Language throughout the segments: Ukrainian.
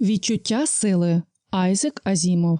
Відчуття сили Айзек Азімов.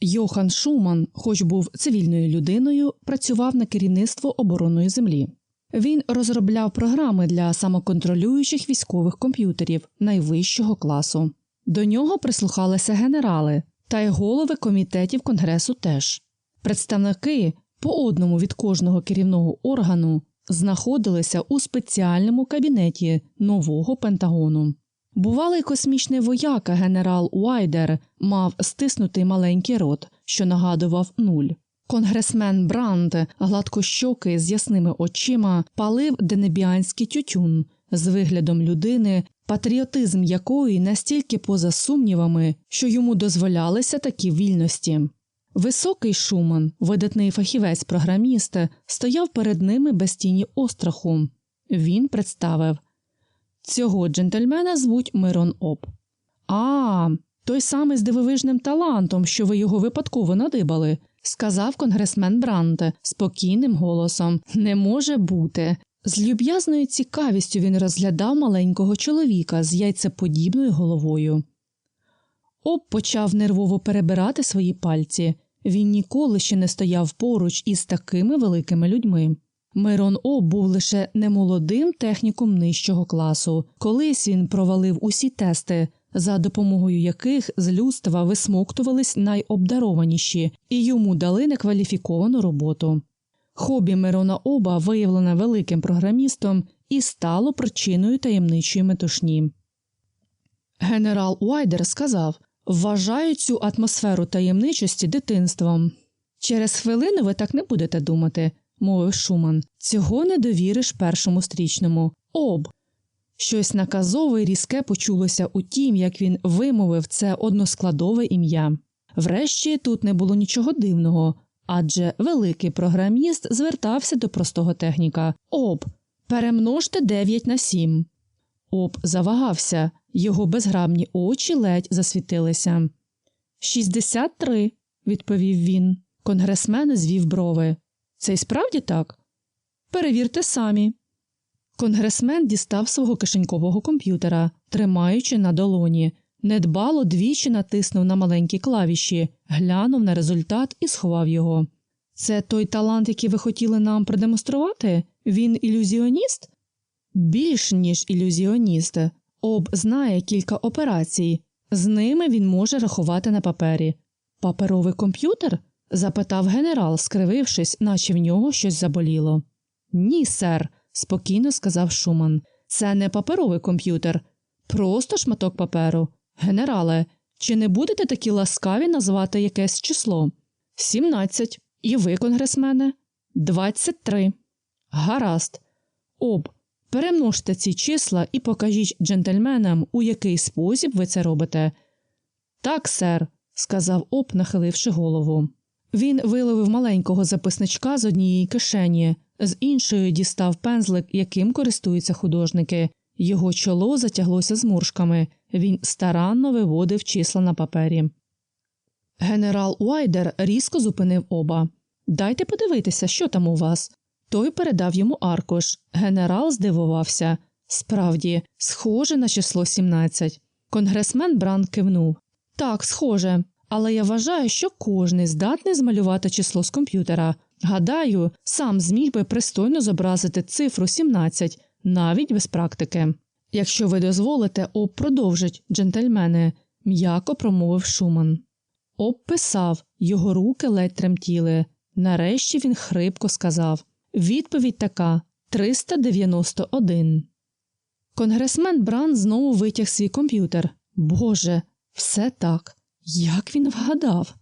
Йохан Шуман, хоч був цивільною людиною, працював на керівництво оборонної землі. Він розробляв програми для самоконтролюючих військових комп'ютерів найвищого класу. До нього прислухалися генерали та й голови комітетів Конгресу теж. Представники по одному від кожного керівного органу знаходилися у спеціальному кабінеті нового Пентагону. Бувалий космічний вояка генерал Уайдер мав стиснутий маленький рот, що нагадував нуль. Конгресмен Бранд, гладкощокий з ясними очима, палив денебіанський тютюн з виглядом людини, патріотизм якої настільки поза сумнівами, що йому дозволялися такі вільності. Високий Шуман, видатний фахівець-програміст, стояв перед ними без тіні остраху. Він представив Цього джентльмена звуть Мирон Оп. А, той самий з дивовижним талантом, що ви його випадково надибали, сказав конгресмен Бранте спокійним голосом. Не може бути. З люб'язною цікавістю він розглядав маленького чоловіка з яйцеподібною головою. Оп почав нервово перебирати свої пальці. Він ніколи ще не стояв поруч із такими великими людьми. Мирон О був лише немолодим техніком нижчого класу. Колись він провалив усі тести, за допомогою яких з людства висмоктувались найобдарованіші, і йому дали некваліфіковану роботу. Хобі Мирона Оба, виявлене великим програмістом, і стало причиною таємничої метушні. Генерал Уайдер сказав Вважаю цю атмосферу таємничості дитинством. Через хвилину ви так не будете думати мовив Шуман. Цього не довіриш першому стрічному. Об. Щось наказове і різке почулося у тім, як він вимовив це односкладове ім'я. Врешті тут не було нічого дивного, адже великий програміст звертався до простого техніка Об. Перемножте 9 на 7. Об завагався, його безграбні очі ледь засвітилися. Шістдесят три, відповів він. Конгресмен звів брови. Це й справді так? Перевірте самі. Конгресмен дістав свого кишенькового комп'ютера, тримаючи на долоні, недбало двічі натиснув на маленькі клавіші, глянув на результат і сховав його. Це той талант, який ви хотіли нам продемонструвати? Він ілюзіоніст? Більш ніж ілюзіоніст. Об знає кілька операцій. З ними він може рахувати на папері. Паперовий комп'ютер? Запитав генерал, скривившись, наче в нього щось заболіло. Ні, сер, спокійно сказав Шуман. Це не паперовий комп'ютер, просто шматок паперу. Генерале, чи не будете такі ласкаві назвати якесь число? Сімнадцять. І ви, конгресмене? Двадцять три. Гаразд. Об. Перемножте ці числа і покажіть джентльменам, у який спосіб ви це робите. Так, сер, сказав Об, нахиливши голову. Він виловив маленького записничка з однієї кишені, з іншої дістав пензлик, яким користуються художники. Його чоло затяглося зморшками. Він старанно виводив числа на папері. Генерал Уайдер різко зупинив оба. Дайте подивитися, що там у вас. Той передав йому аркуш. Генерал здивувався. Справді, схоже на число 17. Конгресмен Бранд кивнув. Так, схоже але я вважаю, що кожний здатний змалювати число з комп'ютера. Гадаю, сам зміг би пристойно зобразити цифру 17, навіть без практики. Якщо ви дозволите, об продовжить, джентльмени, м'яко промовив Шуман. Об писав, його руки ледь тремтіли. Нарешті він хрипко сказав Відповідь така 391. Конгресмен Бран знову витяг свій комп'ютер. Боже, все так. Як він вгадав?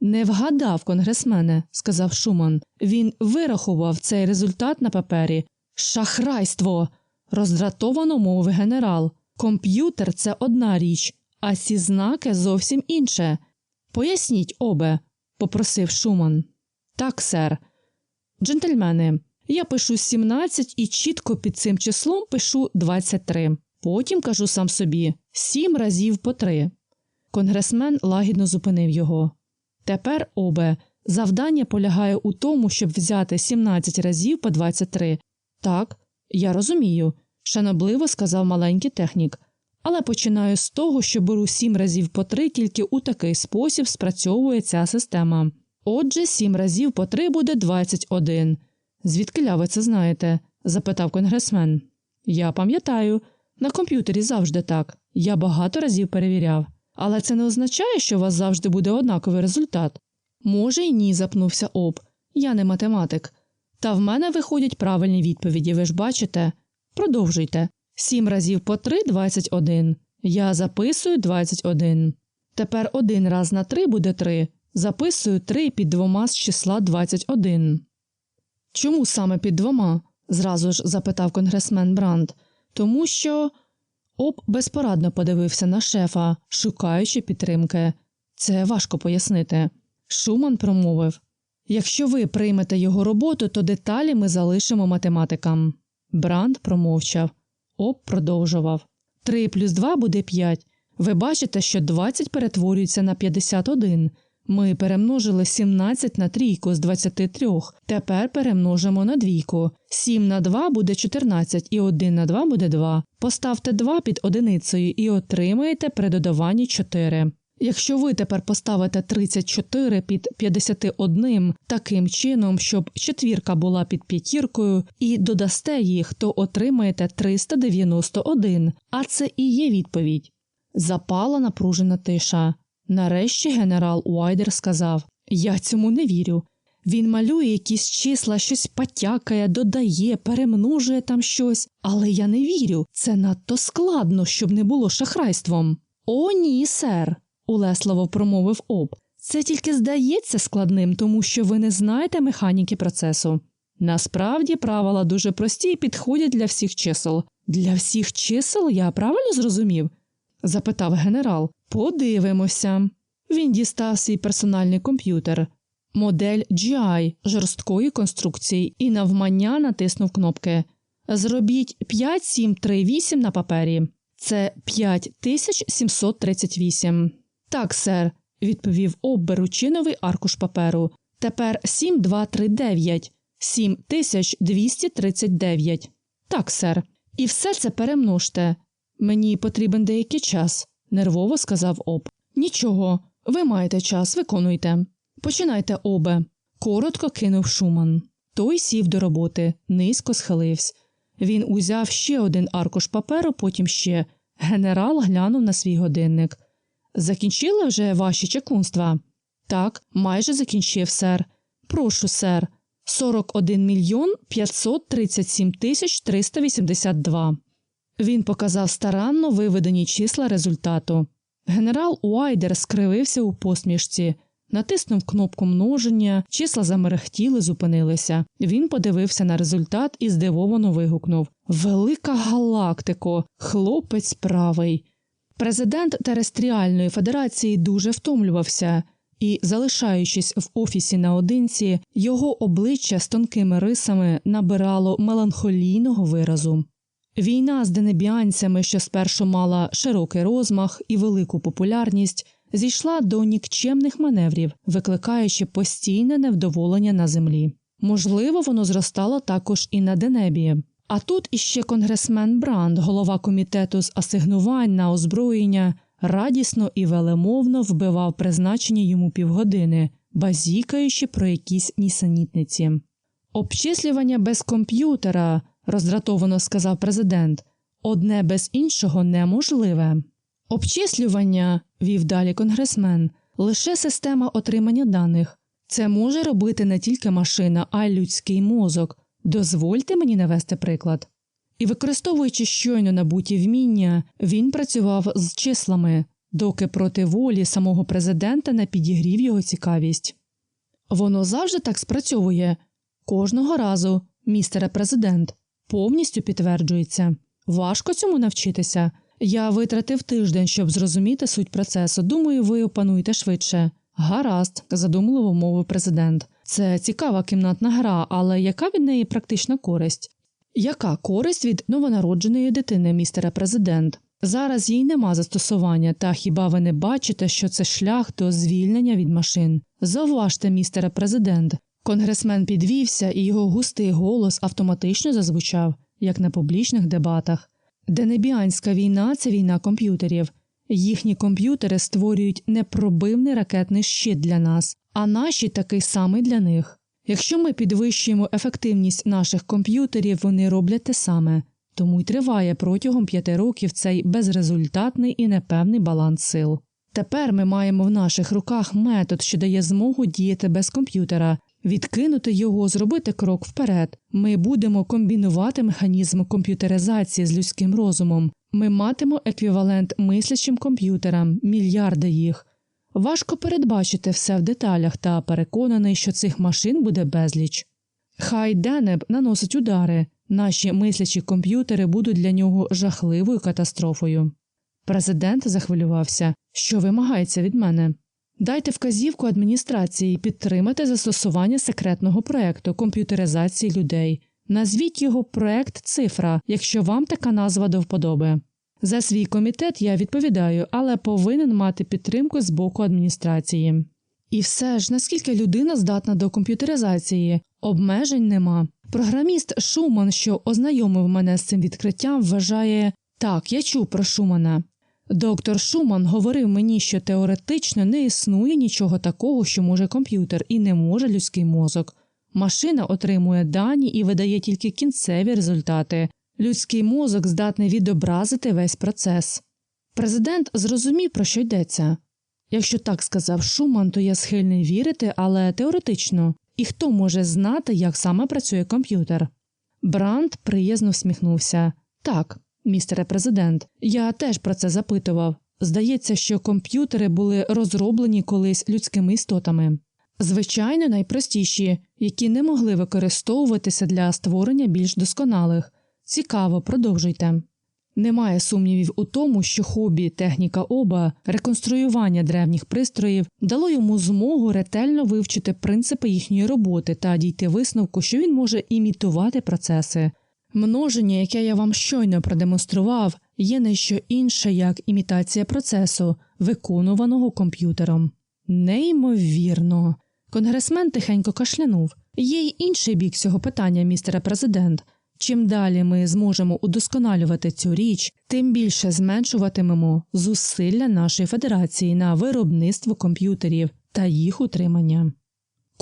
Не вгадав, конгресмене, сказав Шуман. Він вирахував цей результат на папері. Шахрайство. роздратовано мовив генерал. Комп'ютер це одна річ, а ці знаки зовсім інше. Поясніть, обе, попросив Шуман. Так, сер. Джентльмени, я пишу 17 і чітко під цим числом пишу 23. Потім кажу сам собі сім разів по три. Конгресмен лагідно зупинив його. Тепер, обе, завдання полягає у тому, щоб взяти 17 разів по 23. Так, я розумію, шанобливо сказав маленький технік. але починаю з того, що беру 7 разів по 3, тільки у такий спосіб спрацьовує ця система. Отже, 7 разів по 3 буде 21. Звідки ви це знаєте? запитав конгресмен. Я пам'ятаю, на комп'ютері завжди так. Я багато разів перевіряв. Але це не означає, що у вас завжди буде однаковий результат. Може, й ні, запнувся об. Я не математик. Та в мене виходять правильні відповіді, ви ж бачите. Продовжуйте. Сім разів по три – 21. Я записую 21. Тепер один раз на три буде три. Записую три під двома з числа 21. Чому саме під двома? зразу ж запитав конгресмен Бранд. Тому що. Об безпорадно подивився на шефа, шукаючи підтримки. Це важко пояснити. Шуман промовив Якщо ви приймете його роботу, то деталі ми залишимо математикам. Бранд промовчав. Об продовжував. 3 плюс 2 буде 5. Ви бачите, що 20 перетворюється на 51. Ми перемножили 17 на трійку з 23. Тепер перемножимо на двійку. 7 на 2 буде 14 і 1 на 2 буде 2. Поставте 2 під одиницею і отримаєте при додаванні 4. Якщо ви тепер поставите 34 під 51 таким чином, щоб четвірка була під п'ятіркою, і додасте їх, то отримаєте 391, а це і є відповідь. Запала напружена тиша. Нарешті генерал Уайдер сказав Я цьому не вірю. Він малює якісь числа, щось потякає, додає, перемножує там щось, але я не вірю. Це надто складно, щоб не було шахрайством. О, ні, сер, улесливо промовив об. Це тільки здається складним, тому що ви не знаєте механіки процесу. Насправді правила дуже прості і підходять для всіх чисел. Для всіх чисел я правильно зрозумів? запитав генерал. Подивимося. Він дістав свій персональний комп'ютер, модель GI жорсткої конструкції і навмання натиснув кнопки. Зробіть 5738 на папері. Це 5738. Так, сер, відповів Об, беручи аркуш паперу. Тепер 7239, 7239. Так, сер. І все це перемножте. Мені потрібен деякий час, нервово сказав Об. Нічого, ви маєте час, виконуйте. Починайте обе. Коротко кинув Шуман. Той сів до роботи, низько схилився. Він узяв ще один аркуш паперу, потім ще. Генерал глянув на свій годинник. Закінчили вже ваші чекунства? Так, майже закінчив, сер. Прошу, сер. 41 мільйон 537 тисяч 382. Він показав старанно виведені числа результату. Генерал Уайдер скривився у посмішці, натиснув кнопку множення, числа замерехтіли, зупинилися. Він подивився на результат і здивовано вигукнув Велика галактико, хлопець правий. Президент Терестріальної федерації дуже втомлювався, і, залишаючись в офісі наодинці, його обличчя з тонкими рисами набирало меланхолійного виразу. Війна з денебіанцями, що спершу мала широкий розмах і велику популярність, зійшла до нікчемних маневрів, викликаючи постійне невдоволення на землі. Можливо, воно зростало також і на Денебі. А тут іще конгресмен Бранд, голова комітету з асигнувань на озброєння, радісно і велемовно вбивав призначені йому півгодини, базікаючи про якісь нісенітниці. Обчислювання без комп'ютера, роздратовано сказав президент, одне без іншого неможливе. Обчислювання, вів далі конгресмен, лише система отримання даних. Це може робити не тільки машина, а й людський мозок. Дозвольте мені навести приклад. І, використовуючи щойно набуті вміння, він працював з числами, доки проти волі самого президента не підігрів його цікавість. Воно завжди так спрацьовує кожного разу, містере президент, повністю підтверджується. Важко цьому навчитися. Я витратив тиждень, щоб зрозуміти суть процесу. Думаю, ви опануєте швидше. Гаразд, задумливо мовив президент. Це цікава кімнатна гра, але яка від неї практична користь? Яка користь від новонародженої дитини, містере президент? Зараз їй нема застосування, та хіба ви не бачите, що це шлях до звільнення від машин? Зауважте, містере президент. Конгресмен підвівся, і його густий голос автоматично зазвучав, як на публічних дебатах. Денебіанська війна це війна комп'ютерів. Їхні комп'ютери створюють непробивний ракетний щит для нас, а наші такий самий для них. Якщо ми підвищуємо ефективність наших комп'ютерів, вони роблять те саме, тому й триває протягом п'яти років цей безрезультатний і непевний баланс сил. Тепер ми маємо в наших руках метод, що дає змогу діяти без комп'ютера, відкинути його, зробити крок вперед. Ми будемо комбінувати механізм комп'ютеризації з людським розумом. Ми матимо еквівалент мислячим комп'ютерам, мільярди їх. Важко передбачити все в деталях та переконаний, що цих машин буде безліч. Хай Денеб наносить удари, наші мислячі комп'ютери будуть для нього жахливою катастрофою. Президент захвилювався, що вимагається від мене. Дайте вказівку адміністрації підтримати застосування секретного проекту комп'ютеризації людей. Назвіть його проект цифра, якщо вам така назва до вподоби. За свій комітет я відповідаю, але повинен мати підтримку з боку адміністрації. І все ж, наскільки людина здатна до комп'ютеризації, обмежень нема. Програміст Шуман, що ознайомив мене з цим відкриттям, вважає так, я чув про Шумана. Доктор Шуман говорив мені, що теоретично не існує нічого такого, що може комп'ютер, і не може людський мозок. Машина отримує дані і видає тільки кінцеві результати. Людський мозок здатний відобразити весь процес. Президент зрозумів, про що йдеться. Якщо так сказав Шуман, то я схильний вірити, але теоретично. І хто може знати, як саме працює комп'ютер? Бранд приязно всміхнувся. Так, містере президент, я теж про це запитував. Здається, що комп'ютери були розроблені колись людськими істотами. Звичайно, найпростіші, які не могли використовуватися для створення більш досконалих. Цікаво, продовжуйте. Немає сумнівів у тому, що хобі техніка оба, реконструювання древніх пристроїв дало йому змогу ретельно вивчити принципи їхньої роботи та дійти висновку, що він може імітувати процеси. Множення, яке я вам щойно продемонстрував, є не що інше, як імітація процесу, виконуваного комп'ютером. Неймовірно. Конгресмен тихенько кашлянув. Є й інший бік цього питання, містере президент. Чим далі ми зможемо удосконалювати цю річ, тим більше зменшуватимемо зусилля нашої федерації на виробництво комп'ютерів та їх утримання.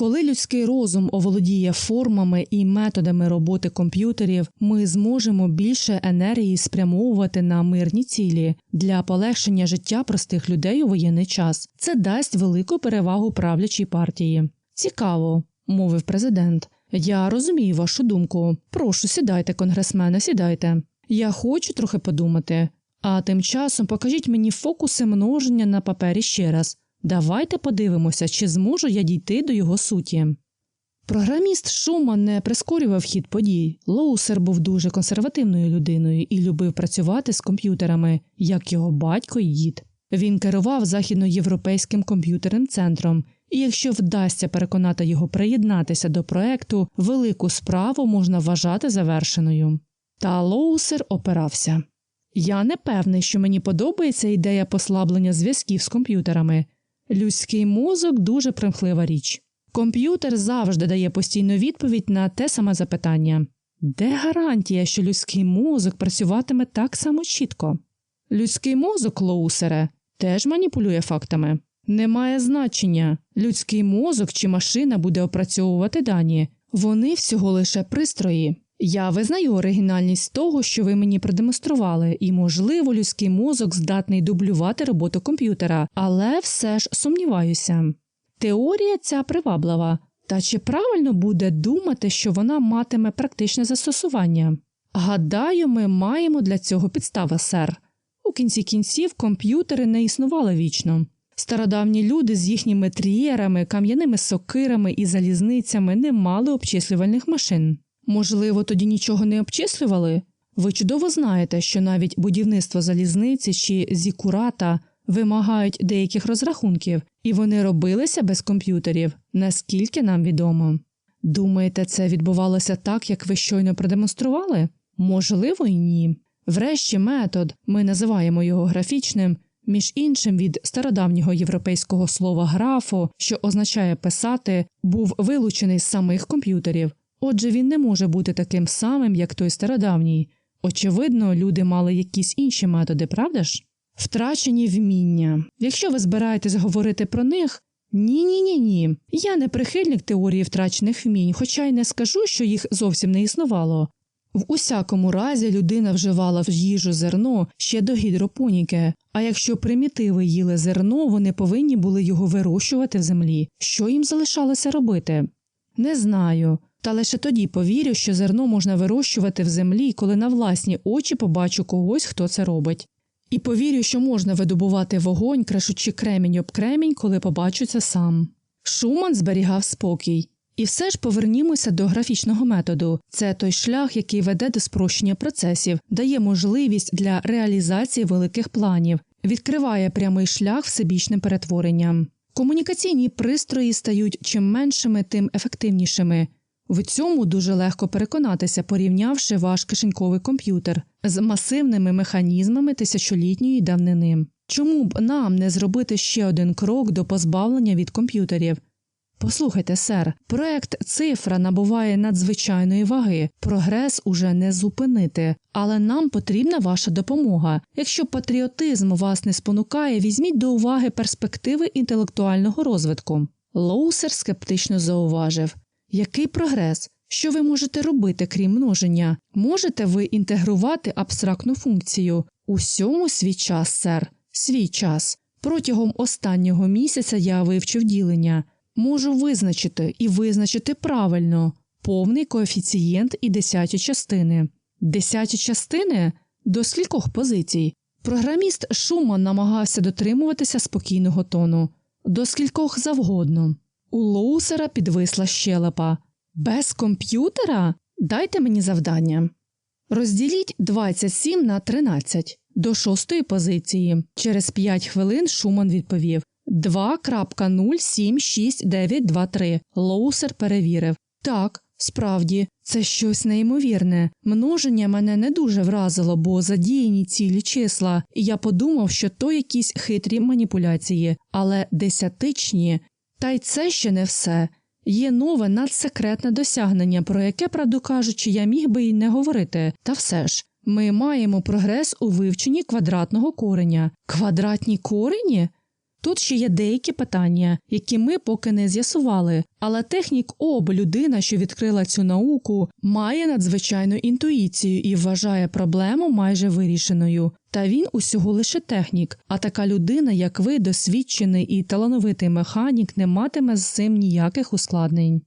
Коли людський розум оволодіє формами і методами роботи комп'ютерів, ми зможемо більше енергії спрямовувати на мирні цілі для полегшення життя простих людей у воєнний час. Це дасть велику перевагу правлячій партії. Цікаво, мовив президент. Я розумію вашу думку. Прошу, сідайте, конгресмене, сідайте. Я хочу трохи подумати. А тим часом покажіть мені фокуси множення на папері ще раз. Давайте подивимося, чи зможу я дійти до його суті. Програміст Шуман не прискорював хід подій. Лоусер був дуже консервативною людиною і любив працювати з комп'ютерами, як його батько й дід. Він керував західноєвропейським комп'ютерним центром, і якщо вдасться переконати його приєднатися до проекту, велику справу можна вважати завершеною. Та Лоусер опирався. Я не певний, що мені подобається ідея послаблення зв'язків з комп'ютерами. Людський мозок дуже примхлива річ. Комп'ютер завжди дає постійну відповідь на те саме запитання де гарантія, що людський мозок працюватиме так само чітко? Людський мозок, Лоусере, теж маніпулює фактами. Немає значення, людський мозок чи машина буде опрацьовувати дані, вони всього лише пристрої. Я визнаю оригінальність того, що ви мені продемонстрували, і, можливо, людський мозок здатний дублювати роботу комп'ютера, але все ж сумніваюся. Теорія ця приваблива, та чи правильно буде думати, що вона матиме практичне застосування? Гадаю, ми маємо для цього підстави, сер. У кінці кінців комп'ютери не існували вічно. Стародавні люди з їхніми трієрами, кам'яними сокирами і залізницями не мали обчислювальних машин. Можливо, тоді нічого не обчислювали? Ви чудово знаєте, що навіть будівництво залізниці чи зікурата вимагають деяких розрахунків, і вони робилися без комп'ютерів, наскільки нам відомо. Думаєте, це відбувалося так, як ви щойно продемонстрували? Можливо, і ні. Врешті метод, ми називаємо його графічним, між іншим від стародавнього європейського слова графо, що означає писати, був вилучений з самих комп'ютерів. Отже, він не може бути таким самим, як той стародавній. Очевидно, люди мали якісь інші методи, правда ж? Втрачені вміння. Якщо ви збираєтесь говорити про них, ні, ні, ні, ні. Я не прихильник теорії втрачених вмінь, хоча й не скажу, що їх зовсім не існувало. В усякому разі людина вживала в їжу зерно ще до гідропоніки, а якщо примітиви їли зерно, вони повинні були його вирощувати в землі. Що їм залишалося робити? Не знаю. Та лише тоді повірю, що зерно можна вирощувати в землі, коли на власні очі побачу когось, хто це робить. І повірю, що можна видобувати вогонь, крашучи кремінь об кремінь, коли побачу це сам. Шуман зберігав спокій. І все ж повернімося до графічного методу. Це той шлях, який веде до спрощення процесів, дає можливість для реалізації великих планів, відкриває прямий шлях всебічним перетворенням. Комунікаційні пристрої стають чим меншими, тим ефективнішими. В цьому дуже легко переконатися, порівнявши ваш кишеньковий комп'ютер з масивними механізмами тисячолітньої давнини. Чому б нам не зробити ще один крок до позбавлення від комп'ютерів? Послухайте, сер, проект цифра набуває надзвичайної ваги, прогрес уже не зупинити, але нам потрібна ваша допомога. Якщо патріотизм вас не спонукає, візьміть до уваги перспективи інтелектуального розвитку. Лоусер скептично зауважив який прогрес? Що ви можете робити, крім множення? Можете ви інтегрувати абстрактну функцію? Усьому свій час, сер, свій час. Протягом останнього місяця я вивчив ділення. Можу визначити і визначити правильно повний коефіцієнт і десяті частини. Десяті частини до скількох позицій. Програміст Шуман намагався дотримуватися спокійного тону, до скількох завгодно. У Лоусера підвисла щелепа. Без комп'ютера? Дайте мені завдання. Розділіть 27 на 13 до шостої позиції. Через 5 хвилин Шуман відповів 2.076923. Лоусер перевірив. Так, справді, це щось неймовірне. Множення мене не дуже вразило, бо задіяні цілі числа, і я подумав, що то якісь хитрі маніпуляції, але десятичні. Та й це ще не все. Є нове надсекретне досягнення, про яке, правду кажучи, я міг би й не говорити. Та все ж, ми маємо прогрес у вивченні квадратного кореня. Квадратні корені? Тут ще є деякі питання, які ми поки не з'ясували, але технік об людина, що відкрила цю науку, має надзвичайну інтуїцію і вважає проблему майже вирішеною. Та він усього лише технік, а така людина, як ви, досвідчений і талановитий механік, не матиме з цим ніяких ускладнень.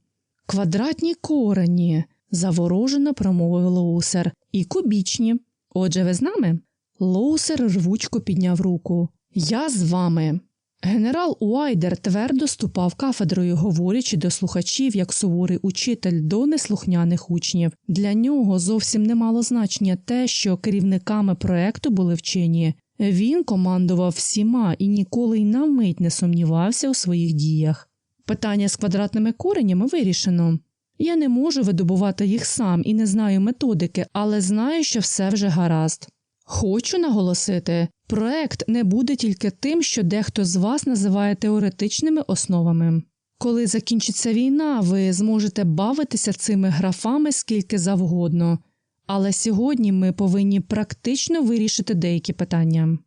Квадратні корені, заворожено промовив Лоусер, і кубічні. Отже, ви з нами? Лоусер рвучко підняв руку. Я з вами. Генерал Уайдер твердо ступав кафедрою, говорячи до слухачів як суворий учитель до неслухняних учнів. Для нього зовсім не мало значення те, що керівниками проекту були вчені. Він командував всіма і ніколи й на мить не сумнівався у своїх діях. Питання з квадратними коренями вирішено. Я не можу видобувати їх сам і не знаю методики, але знаю, що все вже гаразд. Хочу наголосити, проект не буде тільки тим, що дехто з вас називає теоретичними основами. Коли закінчиться війна, ви зможете бавитися цими графами скільки завгодно, але сьогодні ми повинні практично вирішити деякі питання.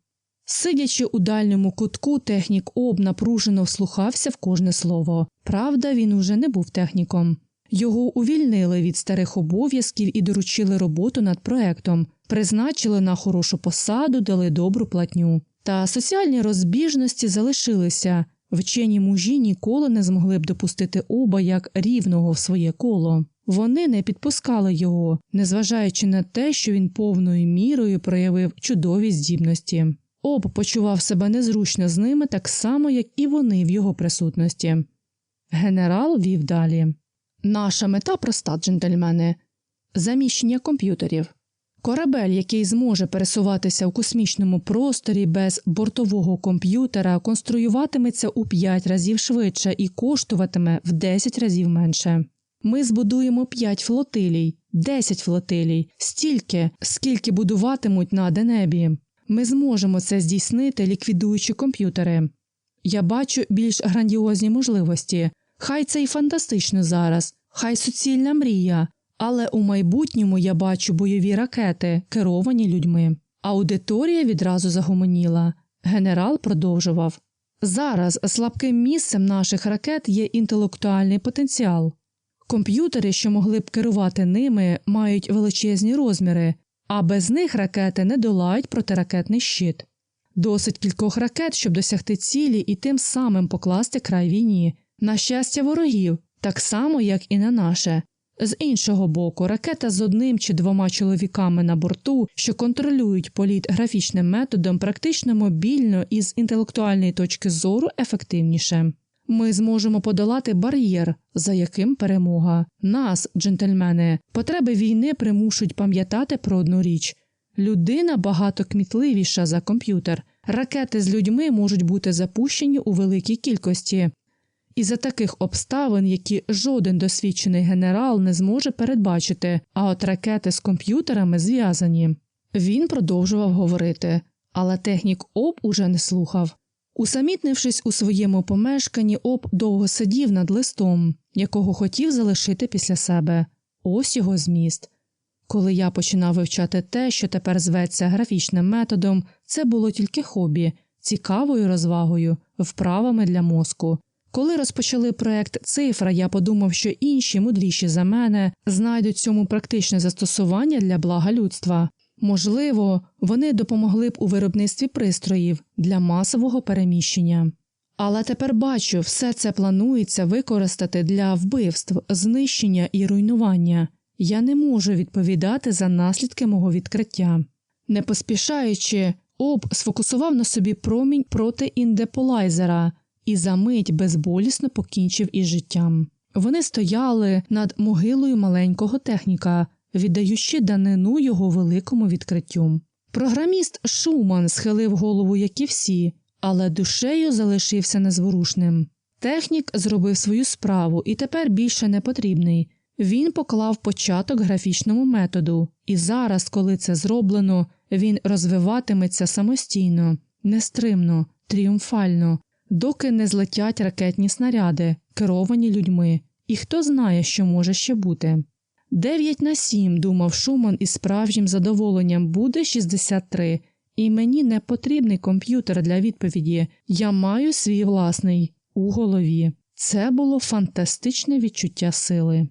Сидячи у дальньому кутку, технік об напружено вслухався в кожне слово. Правда, він уже не був техніком. Його увільнили від старих обов'язків і доручили роботу над проектом, призначили на хорошу посаду, дали добру платню. Та соціальні розбіжності залишилися. Вчені мужі ніколи не змогли б допустити оба як рівного в своє коло. Вони не підпускали його, незважаючи на те, що він повною мірою проявив чудові здібності. Об почував себе незручно з ними так само, як і вони в його присутності. Генерал вів далі. Наша мета проста, джентльмени заміщення комп'ютерів. Корабель, який зможе пересуватися в космічному просторі без бортового комп'ютера, конструюватиметься у 5 разів швидше і коштуватиме в 10 разів менше. Ми збудуємо 5 флотилій, 10 флотилій, стільки, скільки будуватимуть на Денебі. Ми зможемо це здійснити, ліквідуючи комп'ютери. Я бачу більш грандіозні можливості. Хай це й фантастично зараз, хай суцільна мрія, Але у майбутньому я бачу бойові ракети, керовані людьми. Аудиторія відразу загомоніла. Генерал продовжував Зараз слабким місцем наших ракет є інтелектуальний потенціал. Комп'ютери, що могли б керувати ними, мають величезні розміри, а без них ракети не долають протиракетний щит. Досить кількох ракет, щоб досягти цілі і тим самим покласти край війні, на щастя ворогів, так само, як і на наше. З іншого боку, ракета з одним чи двома чоловіками на борту, що контролюють політ графічним методом, практично мобільно і з інтелектуальної точки зору ефективніше. Ми зможемо подолати бар'єр, за яким перемога. Нас, джентльмени, потреби війни примушують пам'ятати про одну річ людина багато кмітливіша за комп'ютер. Ракети з людьми можуть бути запущені у великій кількості. І за таких обставин, які жоден досвідчений генерал не зможе передбачити, а от ракети з комп'ютерами зв'язані. Він продовжував говорити, але технік ОП уже не слухав. Усамітнившись у своєму помешканні, ОП довго сидів над листом, якого хотів залишити після себе. Ось його зміст. Коли я починав вивчати те, що тепер зветься графічним методом, це було тільки хобі, цікавою розвагою, вправами для мозку. Коли розпочали проект цифра, я подумав, що інші, мудріші за мене, знайдуть цьому практичне застосування для блага людства. Можливо, вони допомогли б у виробництві пристроїв для масового переміщення. Але тепер бачу, все це планується використати для вбивств, знищення і руйнування. Я не можу відповідати за наслідки мого відкриття. Не поспішаючи, об сфокусував на собі промінь проти індеполайзера і за мить безболісно покінчив із життям. Вони стояли над могилою маленького техніка, віддаючи данину його великому відкриттю. Програміст Шуман схилив голову, як і всі, але душею залишився незворушним. Технік зробив свою справу і тепер більше не потрібний. Він поклав початок графічному методу, і зараз, коли це зроблено, він розвиватиметься самостійно, нестримно, тріумфально, доки не злетять ракетні снаряди, керовані людьми, і хто знає, що може ще бути. Дев'ять на сім, думав Шуман із справжнім задоволенням, буде 63, і мені не потрібний комп'ютер для відповіді. Я маю свій власний у голові. Це було фантастичне відчуття сили.